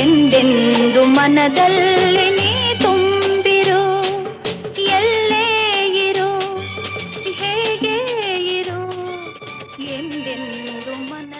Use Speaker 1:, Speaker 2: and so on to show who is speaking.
Speaker 1: ಎಂದೆಂದು ಮನದಲ್ಲಿ ನೀ ತುಂಬಿರು ಎಲ್ಲೇ ಇರು ಹೇಗೆ ಇರು ಎಂದೆಂದು ಮನ